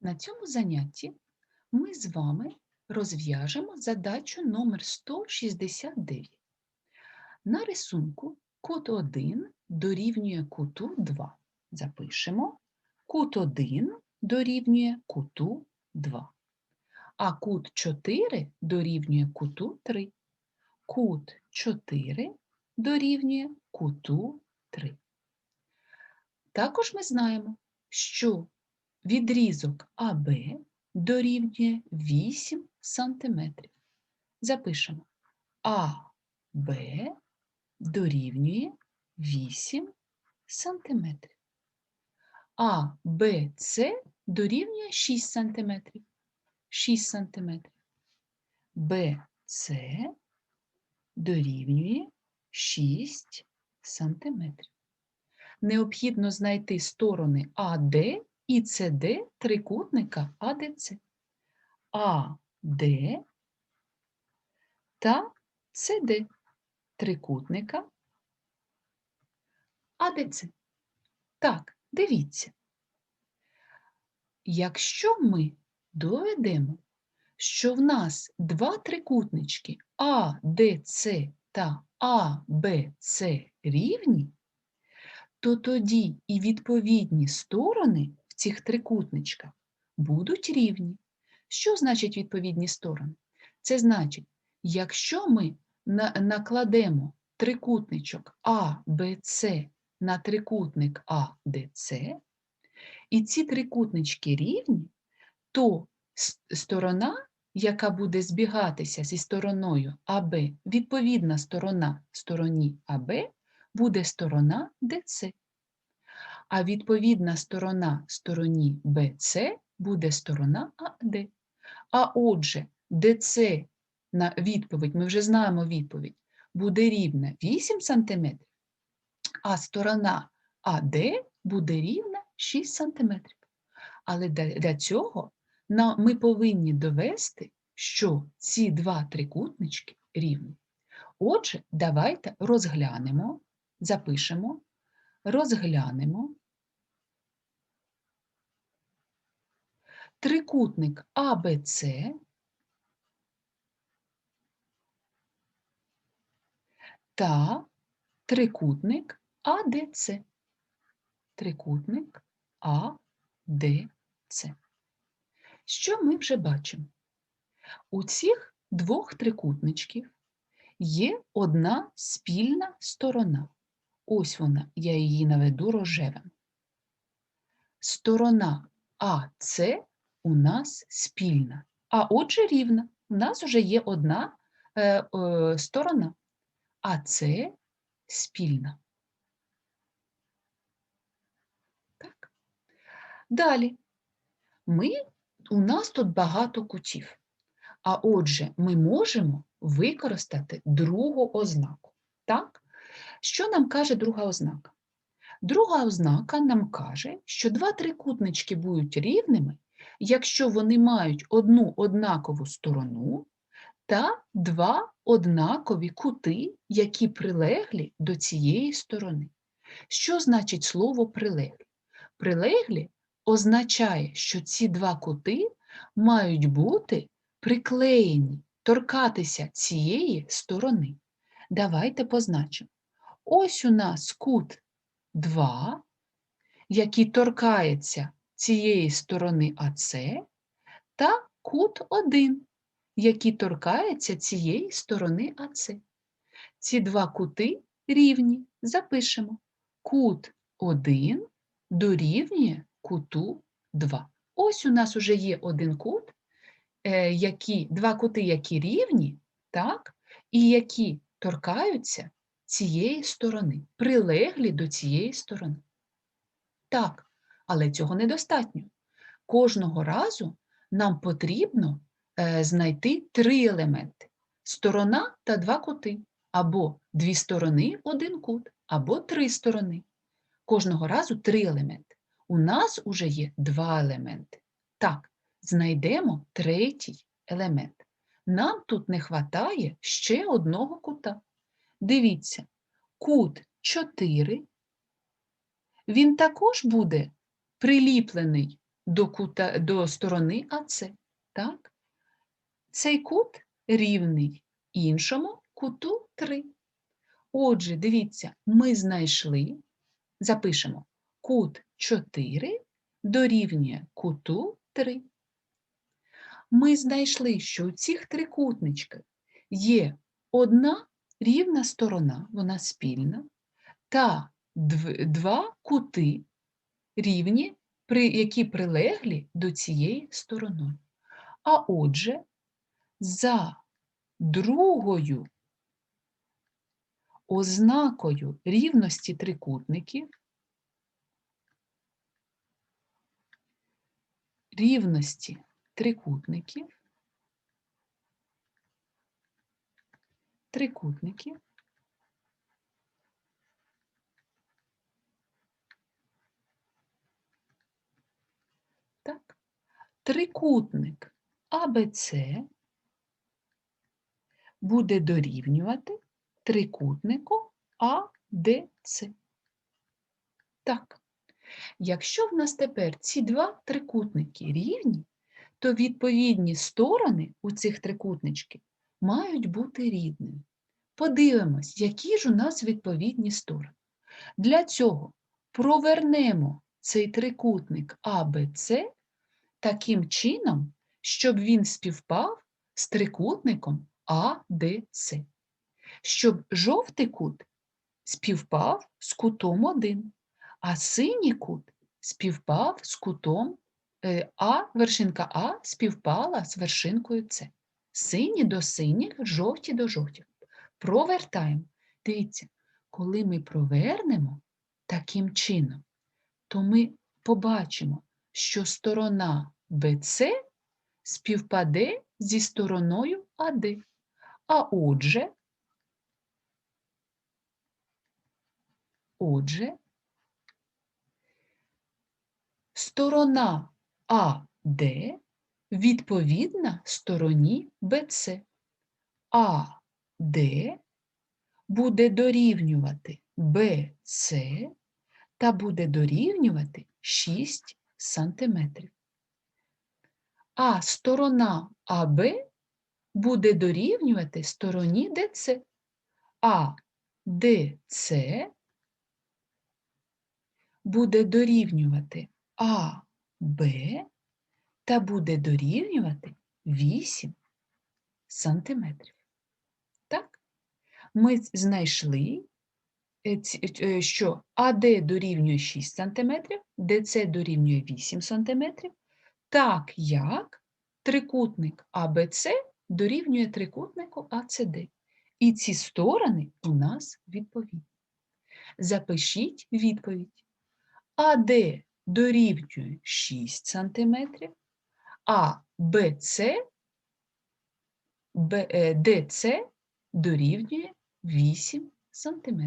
На цьому занятті ми з вами розв'яжемо задачу номер 169. На рисунку кут 1 дорівнює куту 2. Запишемо. Кут 1 дорівнює куту 2. А кут 4 дорівнює куту 3. Кут 4 дорівнює куту 3. Також ми знаємо, що відрізок АБ дорівнює 8 см. Запишемо АБ дорівнює 8 см. А БЦ дорівнює 6 см. 6 см. БЦ дорівнює 6 см. Необхідно знайти сторони АД і СД трикутника АДЦ. АД та СД трикутника АДЦ. Так, дивіться. Якщо ми доведемо, що в нас два трикутнички АДЦ та АБЦ рівні, то тоді і відповідні сторони цих трикутничках будуть рівні. Що значить відповідні сторони? Це значить, якщо ми на- накладемо трикутничок АБЦ на трикутник АДЦ, і ці трикутнички рівні, то сторона, яка буде збігатися зі стороною АБ, відповідна сторона стороні АБ, буде сторона ДЦ. А відповідна сторона стороні БЦ буде сторона АД. А отже, ДЦ на відповідь, ми вже знаємо відповідь, буде рівна 8 см, а сторона АД буде рівна 6 см. Але для цього ми повинні довести, що ці два трикутнички рівні. Отже, давайте розглянемо, запишемо, розглянемо трикутник АБЦ та трикутник АДЦ. Трикутник АДЦ. Що ми вже бачимо? У цих двох трикутничків є одна спільна сторона. Ось вона, я її наведу рожевим. Сторона АЦ у нас спільна, а отже рівна. У нас вже є одна е, е, сторона, АЦ спільна. Так. Далі. Ми, у нас тут багато кутів. А отже, ми можемо використати другу ознаку. Так? Що нам каже друга ознака? Друга ознака нам каже, що два трикутнички будуть рівними, якщо вони мають одну однакову сторону та два однакові кути, які прилеглі до цієї сторони. Що значить слово прилеглі? Прилеглі означає, що ці два кути мають бути приклеєні, торкатися цієї сторони. Давайте позначимо. Ось у нас кут 2, який торкається цієї сторони АЦ, та кут 1, який торкається цієї сторони АЦ. Ці два кути рівні. Запишемо. Кут 1 дорівнює куту 2. Ось у нас уже є один кут, е, які, два кути, які рівні, так, і які торкаються цієї сторони, прилеглі до цієї сторони. Так, але цього недостатньо. Кожного разу нам потрібно е, знайти три елементи: сторона та два кути, або дві сторони, один кут, або три сторони. Кожного разу три елементи. У нас уже є два елементи. Так, знайдемо третій елемент. Нам тут не вистачає ще одного кута. Дивіться, кут 4, він також буде приліплений до, кута, до сторони АЦ. Так? Цей кут рівний іншому куту 3. Отже, дивіться, ми знайшли, запишемо, кут 4 дорівнює куту 3. Ми знайшли, що у цих трикутничках є одна рівна сторона, вона спільна, та два кути рівні, які прилеглі до цієї сторони. А отже, за другою ознакою рівності трикутників рівності трикутників трикутників так, трикутник АБЦ буде дорівнювати трикутнику АДЦ. Так, якщо в нас тепер ці два трикутники рівні, то відповідні сторони у цих трикутничків мають бути рідними. Подивимось, які ж у нас відповідні сторони. Для цього провернемо цей трикутник АБЦ таким чином, щоб він співпав з трикутником АДЦ, щоб жовтий кут співпав з кутом 1, а синій кут співпав з кутом е, А, вершинка А співпала з вершинкою С. Сині до синіх, жовті до жовтих. Провертаємо. Дивіться, коли ми провернемо таким чином, то ми побачимо, що сторона БЦ співпаде зі стороною АД. А отже, отже, сторона АД відповідна стороні БЦ. АД буде дорівнювати БЦ та буде дорівнювати 6 сантиметрів. А сторона АБ буде дорівнювати стороні ДЦ. А ДЦ буде дорівнювати АБ та буде дорівнювати 8 сантиметрів. Так? Ми знайшли, е, ці- е, що АД дорівнює 6 см, ДЦ дорівнює 8 см, так як трикутник АБЦ дорівнює трикутнику АЦД. І ці сторони у нас відповідні. Запишіть відповідь. АД дорівнює 6 см, а БЦ, Б- Д, ДЦ дорівнює 8 см.